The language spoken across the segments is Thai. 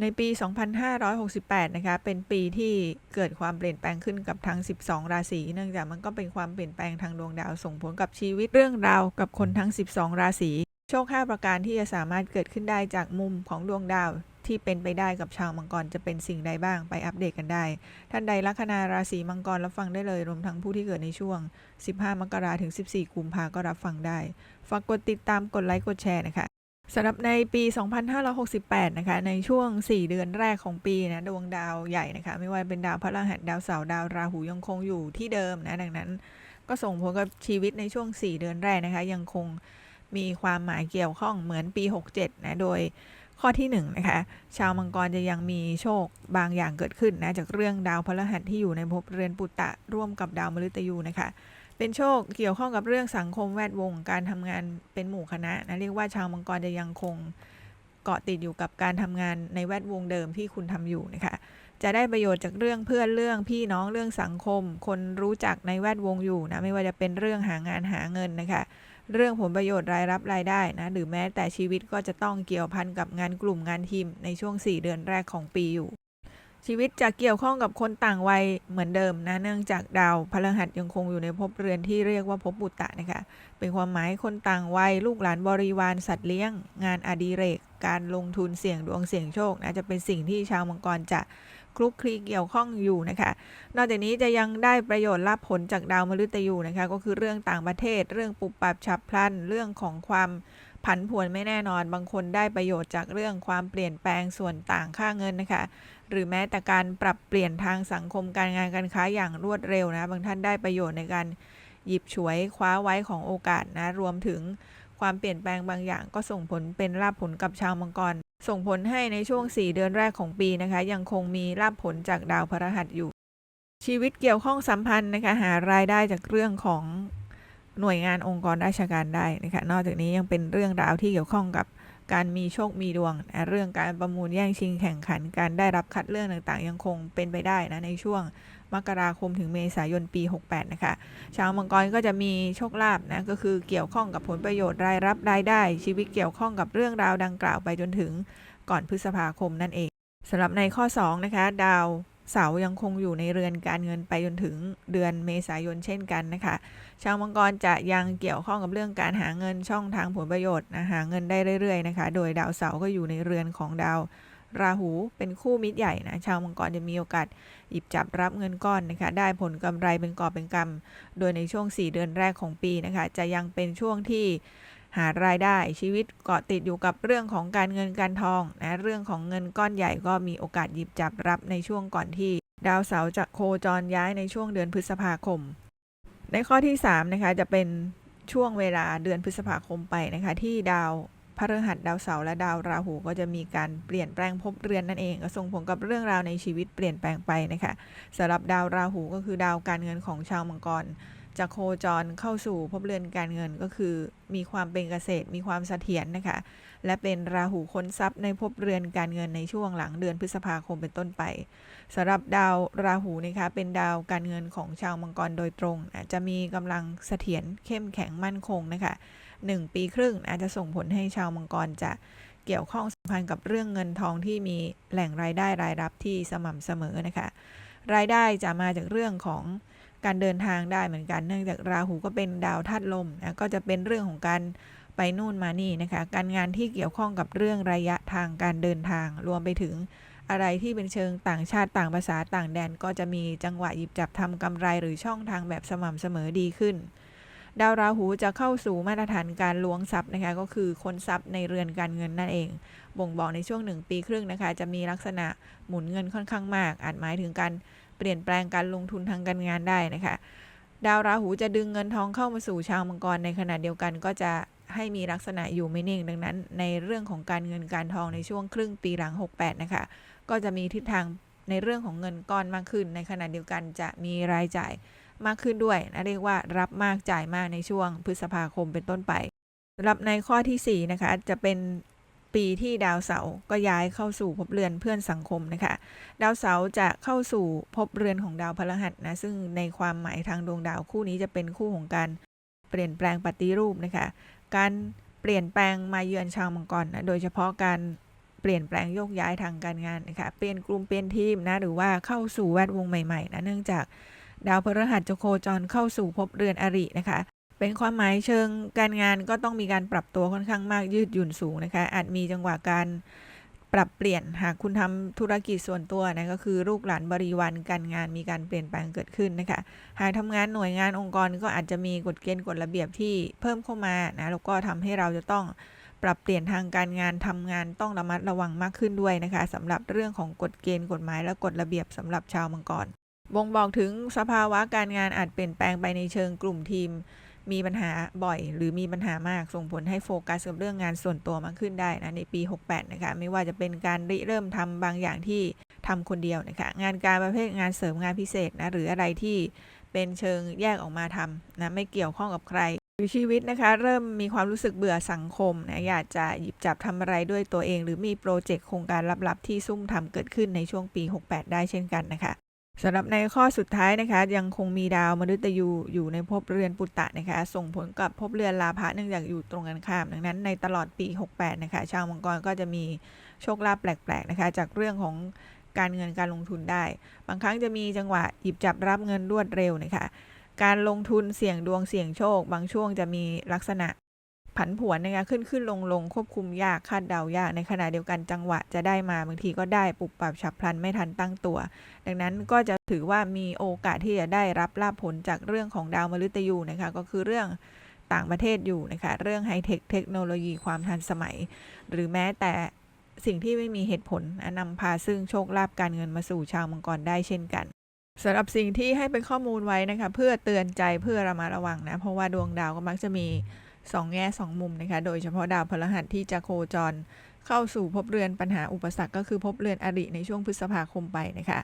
ในปี 2568 นะคะ เป็นปีที่เกิดความเปลี่ยนแปลงขึ้นกับทั้ง 12 ราศี เนื่องจากมันก็เป็นความเปลี่ยนแปลงทางดวงดาวส่งผลกับชีวิตเรื่องราวกับคนทั้ง 12 ราศี โชค 5 ประการที่จะสามารถเกิดขึ้นได้จากมุมของดวงดาว ที่เป็นไปได้กับชาวมังกรจะเป็นสิ่งใดบ้างไปอัปเดตกันได้ ท่านใดลัคนาราศีมังกรรับฟังได้เลย รวมทั้งผู้ที่เกิดในช่วง 15 มกราถึง 14 กุมภาก็รับฟังได้ ฝากกดติดตามกดไลค์กดแชร์นะคะ สำหรับในปี 2568 นะคะ ในช่วง 4 เดือนแรกของปีนะ ดวงดาวใหญ่นะคะ ไม่ว่าเป็นดาวพฤหัสดาวเสาร์ดาวราหูยังคงอยู่ที่เดิมนะ ดังนั้นก็ส่งผลกับชีวิตในช่วง 4 เดือนแรกนะคะ ยังคงมีความหมายเกี่ยวข้องเหมือนปี 67 นะ โดยข้อที่1นะคะชาวมังกรจะยังมีโชคบางอย่างเกิดขึ้นนะจากเรื่องดาวพฤหัสที่อยู่ในภพเรือนปุตตะร่วมกับดาวมฤตยูนะคะ เป็นโชคเกี่ยวข้องกับเรื่องสังคมแวดวง การทำงานเป็นหมู่คณะนะเรียกว่าชาวมังกรจะยังคงเกาะติดอยู่กับการทำงานในแวดวงเดิมที่คุณทำอยู่นะคะจะได้ประโยชน์จากเรื่องเพื่อนเรื่องพี่น้องเรื่องสังคม คนรู้จักในแวดวงอยู่นะไม่ว่าจะเป็นเรื่องหางานหาเงินนะคะเรื่องผลประโยชน์รายรับรายได้นะหรือแม้แต่ชีวิตก็จะต้องเกี่ยวพันกับงานกลุ่มงานทีมในช่วง 4 เดือนแรกของปีอยู่ ชีวิตจะเกี่ยวข้องกับคนต่างวัยเหมือนเดิมนะ เนื่องจากดาวพฤหัสยังคงอยู่ในภพเรือนที่เรียกว่าภพบุตตะนะคะ เป็นความหมายคนต่างวัย ลูกหลานบริวารสัตว์เลี้ยง งานอดิเรก การลงทุนเสี่ยงดวงเสี่ยงโชคนะจะเป็นสิ่งที่ชาวมังกรจะคลุกคลีเกี่ยวข้องอยู่นะคะ นอกจากนี้จะยังได้ประโยชน์รับผลจากดาวมฤตยูนะคะ ก็คือเรื่องต่างประเทศ เรื่องปุบปับฉับพลัน เรื่องของความผันผวนไม่แน่นอน บางคนได้ประโยชน์จากเรื่องความเปลี่ยนแปลงส่วนต่างค่าเงินนะคะ หรือแม้แต่การปรับเปลี่ยนทางสังคมการงานการค้าอย่างรวดเร็วนะ บางท่านได้ประโยชน์ในการหยิบฉวยคว้าไว้ของโอกาสนะ รวมถึงความเปลี่ยนแปลงบางอย่างก็ส่งผลเป็นลาภผลกับชาวมังกร ส่งผลให้ในช่วง 4 เดือนแรกของปีนะคะ ยังคงมีลาภผลจากดาวพฤหัสอยู่ ชีวิตเกี่ยวข้องสัมพันธ์นะคะหารายได้จากเรื่องของหน่วยงานองค์กรราชการได้นะคะ นอกจากนี้ยังเป็นเรื่องราวที่เกี่ยวข้องกับ การมีโชคมีดวงเรื่องการประมูลแย่งชิงแข่งขันการได้รับคัดเลือกต่างๆ ยังคงเป็นไปได้นะในช่วงมกราคมถึงเมษายนปี 68 นะคะ ชาวมังกรก็จะมีโชคลาภนะก็คือเกี่ยวข้องกับผลประโยชน์รายรับรายได้ ชีวิตเกี่ยวข้องกับเรื่องราวดังกล่าวไปจนถึงก่อนพฤษภาคมนั่นเองสำหรับในข้อ 2 นะคะ ดาว เสายังคงอยู่ในเรือนการเงินไปจนถึงเดือนเมษายนเช่นกันนะคะ ชาวมังกรจะยังเกี่ยวข้องกับเรื่องการหาเงินช่องทางผลประโยชน์นะหาเงินได้เรื่อยๆนะคะ โดยดาวเสาก็อยู่ในเรือนของดาวราหูเป็นคู่มิตรใหญ่นะชาวมังกรจะมีโอกาสหยิบจับรับเงินก้อนนะคะได้ผลกำไรเป็นกอบเป็นกำโดยในช่วง 4 เดือนแรกของปีนะคะจะยังเป็นช่วงที่ หารายได้ชีวิตเกาะติดอยู่กับเรื่องของการเงินการทองนะเรื่องของเงินก้อนใหญ่ก็มีโอกาสหยิบจับรับในช่วงก่อนที่ ดาวเสาร์จะโคจรย้ายในช่วงเดือนพฤษภาคม ในข้อที่3นะคะจะเป็นช่วงเวลาเดือนพฤษภาคมไปนะคะที่ดาวพฤหัสดาวเสาร์และดาวราหูก็จะมีการเปลี่ยนแปลงภพเรือนนั่นเองก็ส่งผลกับเรื่องราวในชีวิตเปลี่ยนแปลงไปนะคะสำหรับดาวราหูก็คือดาวการเงินของชาวมังกร จะโคจรเข้าสู่ภพเรือนการเงินก็คือ มีความเป็นเกษตรมีความเสถียรนะคะ และเป็นราหูค้นทรัพย์ในภพเรือนการเงินในช่วงหลังเดือนพฤษภาคมเป็นต้นไปสำหรับดาวราหูนะคะเป็นดาวการเงินของชาวมังกรโดยตรงนะจะมีกำลังเสถียรเข้มแข็งมั่นคงนะคะ1ปีครึ่งอาจจะส่งผลให้ชาวมังกรจะเกี่ยวข้องสัมพันธ์กับเรื่องเงินทองที่มีแหล่งรายได้รายรับที่สม่ำเสมอนะคะ รายได้จะมาจากเรื่องของ การเดินทางได้เหมือนกัน เนื่องจากราหูก็เป็นดาวธาตุลมนะก็จะเป็นเรื่องของการไปนู่นมานี่นะคะ การงานที่เกี่ยวข้องกับเรื่องระยะทางการเดินทาง รวมไปถึงอะไรที่เป็นเชิงต่างชาติต่างภาษาต่างแดน ก็จะมีจังหวะหยิบจับทำกำไรหรือช่องทางแบบสม่ำเสมอดีขึ้น ดาวราหูจะเข้าสู่มาตรฐานการล้วงทรัพย์นะคะ ก็คือคนทรัพย์ในเรือนการเงินนั่นเอง บ่งบอกในช่วงหนึ่งปีครึ่งนะคะ จะมีลักษณะหมุนเงินค่อนข้างมาก อาจหมายถึงการ เปลี่ยนแปลงการลงทุนทางการงานได้นะคะ ดาวราหูจะดึงเงินทองเข้ามาสู่ชาวมังกรในขณะเดียวกันก็จะให้มีลักษณะอยู่ไม่นิ่งดังนั้น ในเรื่องของการเงินการทองในช่วงครึ่งปีหลัง 68 นะคะ ก็จะมีทิศทางในเรื่องของเงินก้อนมากขึ้น ในขณะเดียวกันจะมีรายจ่ายมากขึ้นด้วยนะเรียกว่ารับมากจ่ายมากในช่วงพฤษภาคมเป็นต้นไปสำหรับในข้อที่4นะคะจะเป็น ปีที่ดาวเสาร์ก็ย้ายเข้าสู่ภพเรือนเพื่อนสังคมนะคะ ดาวเสาร์จะเข้าสู่ภพเรือนของดาวพฤหัสนะ ซึ่งในความหมายทางดวงดาวคู่นี้จะเป็นคู่ของการเปลี่ยนแปลงปฏิรูปนะคะ การเปลี่ยนแปลงมาเยือนชาวมังกรนะ โดยเฉพาะการเปลี่ยนแปลงโยกย้ายทางการงานนะคะ เปลี่ยนกลุ่มเปลี่ยนทีมนะ หรือว่าเข้าสู่แวดวงใหม่ๆนะ เนื่องจากดาวพฤหัสจะโคจรเข้าสู่ภพเรือนอรินะคะ เป็นความหมายเชิงการงานก็ต้องมีการปรับตัวค่อนข้างมากยืดหยุ่นสูงนะคะ อาจมีจังหวะการปรับเปลี่ยนหากคุณทำธุรกิจส่วนตัวนะก็คือลูกหลานบริวารการงานมีการเปลี่ยนแปลงเกิดขึ้นนะคะหากทำงานหน่วยงานองค์กรก็อาจจะมีกฎเกณฑ์กฎระเบียบที่เพิ่มเข้ามานะแล้วก็ทำให้เราจะต้องปรับเปลี่ยนทางการงานทำงานต้องระมัดระวังมากขึ้นด้วยนะคะสำหรับเรื่องของกฎเกณฑ์กฎหมายและกฎระเบียบสำหรับชาวมังกรบ่งบอกถึงสภาวะการงานอาจเปลี่ยนแปลงไปในเชิงกลุ่มทีม มีปัญหาบ่อย หรือมีปัญหามากส่งผลให้โฟกัสกับเรื่องงานส่วนตัวมากขึ้นได้นะในปี 68 นะคะ ไม่ว่าจะเป็นการริเริ่มทำบางอย่างที่ทำคนเดียวนะคะงานการประเภทงานเสริมงานพิเศษนะหรืออะไรที่เป็นเชิงแยกออกมาทำนะไม่เกี่ยวข้องกับใครหรือชีวิตนะคะ เริ่มมีความรู้สึกเบื่อสังคมนะอยากจะหยิบจับทำอะไรด้วยตัวเอง หรือมีโปรเจกต์โครงการลับๆที่ซุ่มทำเกิดขึ้นในช่วงปี 68 ได้เช่นกันนะคะ สำหรับในข้อสุดท้ายนะคะ ยังคงมีดาวมฤตยูอยู่ในภพเรือนปุตตะนะคะ ส่งผลกับภพเรือนลาภะเนื่องจากอยู่ตรงกันข้าม ดังนั้นในตลอดปี 68 นะคะ ชาวมังกรก็จะมีโชคลาภแปลกๆนะคะ จากเรื่องของการเงินการลงทุนได้ บางครั้งจะมีจังหวะหยิบจับรับเงินรวดเร็วนะคะการลงทุนเสี่ยงดวงเสี่ยงโชค บางช่วงจะมีลักษณะ ผันผวนนะคะขึ้นขึ้นลงลงควบคุมยากคาดเดายาก ในขณะเดียวกันจังหวะจะได้มาบางทีก็ได้ปุบปับฉับพลันไม่ทันตั้งตัว ดังนั้นก็จะถือว่ามีโอกาสที่จะได้รับลาภผลจากเรื่องของดาวมฤตยูนะคะก็คือเรื่องต่างประเทศอยู่นะคะเรื่องไฮเทคเทคโนโลยีความทันสมัย หรือแม้แต่สิ่งที่ไม่มีเหตุผลนำพาซึ่งโชคลาภการเงินมาสู่ชาวมังกรได้เช่นกันสำหรับสิ่งที่ให้เป็นข้อมูลไว้นะคะ เพื่อเตือนใจเพื่อระมัดระวังนะ เพราะว่าดวงดาวก็มักจะมี 2แง่2มุมนะคะ โดยเฉพาะดาวพฤหัสที่จะโคจร เข้าสู่ภพเรือนปัญหาอุปสรรคก็คือภพเรือนอริในช่วงพฤษภาคมไปนะคะ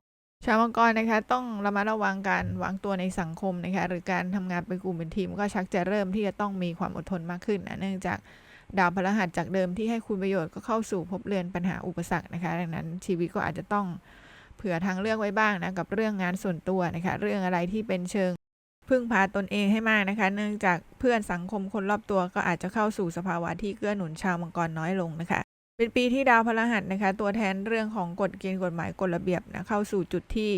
ชาวมังกรนะคะต้องระมัดระวังการวางตัวในสังคมนะคะหรือการทำงานเป็นกลุ่มเป็นทีม ก็ชักจะเริ่มที่จะต้องมีความอดทนมากขึ้นนะเนื่องจากดาวพฤหัสจากเดิมที่ให้คุณประโยชน์ก็เข้าสู่ภพเรือนปัญหาอุปสรรคนะคะดังนั้นชีวิตก็อาจจะต้องเผื่อทางเลือกไว้บ้างนะกับเรื่องงานส่วนตัวนะคะเรื่องอะไรที่เป็นเชิง พึ่งพาตนเองให้มากนะคะ เนื่องจากเพื่อนสังคมคนรอบตัวก็อาจจะเข้าสู่สภาวะที่เกื้อหนุนชาวมังกรน้อยลงนะคะ เป็นปีที่ดาวพฤหัสนะคะ ตัวแทนเรื่องของกฎเกณฑ์กฎหมายกฎระเบียบนะเข้าสู่จุดที่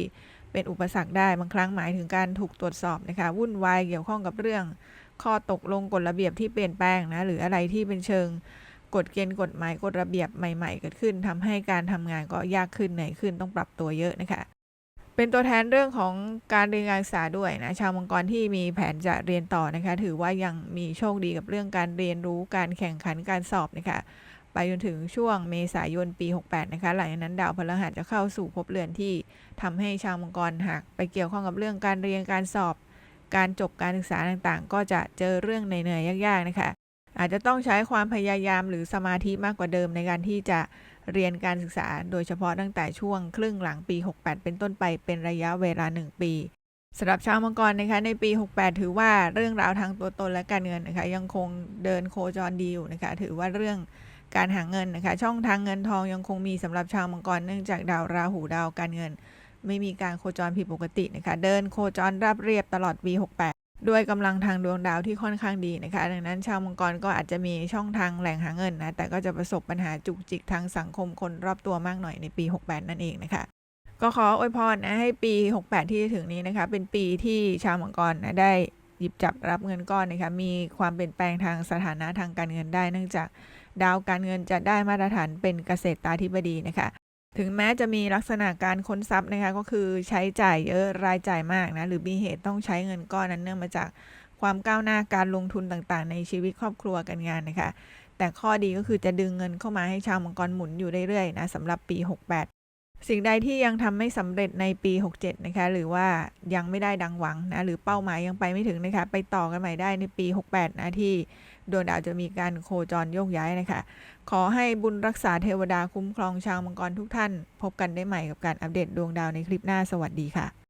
เป็นอุปสรรคได้บางครั้งหมายถึงการถูกตรวจสอบนะคะ วุ่นวายเกี่ยวข้องกับเรื่อง ข้อตกลงกฎระเบียบที่เปลี่ยนแปลงนะหรืออะไรที่เป็นเชิงกฎเกณฑ์กฎหมายกฎระเบียบใหม่ ๆ เกิดขึ้นทำให้การทำงานก็ยากขึ้นเหนื่อยขึ้นต้องปรับตัวเยอะนะคะ เป็นตัวแทนเรื่องของการเรียนการศึกษาด้วยนะชาวมังกรที่มีแผนจะเรียนต่อนะคะ ถือว่ายังมีโชคดีกับเรื่องการเรียนรู้การแข่งขันการสอบนะคะไปจนถึงช่วงเมษายนปี 68 นะคะ หลังจากนั้นดาวพฤหัสจะเข้าสู่ภพเรือนที่ทำให้ชาวมังกรหากไปเกี่ยวข้องกับเรื่องการเรียนการสอบ การจบการศึกษาต่างๆ ก็จะเจอเรื่องเหนื่อยๆยากๆนะคะ อาจจะต้องใช้ความพยายามหรือสมาธิมากกว่าเดิมในการที่จะ เรียนการศึกษาโดยเฉพาะตั้งแต่ช่วงครึ่งหลังปี 68 เป็นต้นไปเป็นระยะเวลา 1 ปีสำหรับชาวมังกรนะคะในปี 68 ถือว่าเรื่องราวทางตัวตนและการเงินนะคะยังคงเดินโคจรดีอยู่นะคะถือว่าเรื่องการหาเงินนะคะช่องทางเงินทองยังคงมีสำหรับชาวมังกรเนื่องจากดาวราหูดาวการเงิน ไม่มีการโคจรผิดปกตินะคะเดินโคจรราบเรียบตลอดปี 68 ด้วยกำลังทางดวงดาวที่ค่อนข้างดีนะคะ ดังนั้นชาวมังกรก็อาจจะมีช่องทางแหล่งหาเงินนะ แต่ก็จะประสบปัญหาจุกจิกทางสังคมคนรอบตัวมากหน่อยในปี 68 นั่นเองนะคะ ก็ขออวยพรนะให้ปี 68 ที่จะถึงนี้นะคะ เป็นปีที่ชาวมังกรนะได้หยิบจับรับเงินก้อนนะคะ มีความเปลี่ยนแปลงทางสถานะทางการเงินได้ เนื่องจากดาวการเงินจะได้มาตรฐานเป็นเกษตรตาธิบดีนะคะ ถึงแม้จะมีลักษณะการค้นทรัพย์นะคะก็คือใช้จ่ายเยอะรายจ่ายมากนะหรือมีเหตุต้องใช้เงินก้อนนั้นเนื่องมาจากความก้าวหน้าการลงทุนต่างๆ ในชีวิตครอบครัวการงานนะคะ แต่ข้อดีก็คือจะดึงเงินเข้ามาให้ชาวมังกรหมุนอยู่เรื่อยๆนะสำหรับปี 68 สิ่งใดที่ยังทำไม่สำเร็จในปี 67 นะคะ หรือว่ายังไม่ได้ดังหวังนะหรือเป้าหมายยังไปไม่ถึงนะคะ ไปต่อกันใหม่ได้ในปี 68 นะที่ ดวงดาวจะมีการโคจรโยกย้ายนะคะ ขอให้บุญรักษาเทวดาคุ้มครองชาวมังกรทุกท่าน พบกันได้ใหม่กับการอัปเดตดวงดาวในคลิปหน้าสวัสดีค่ะ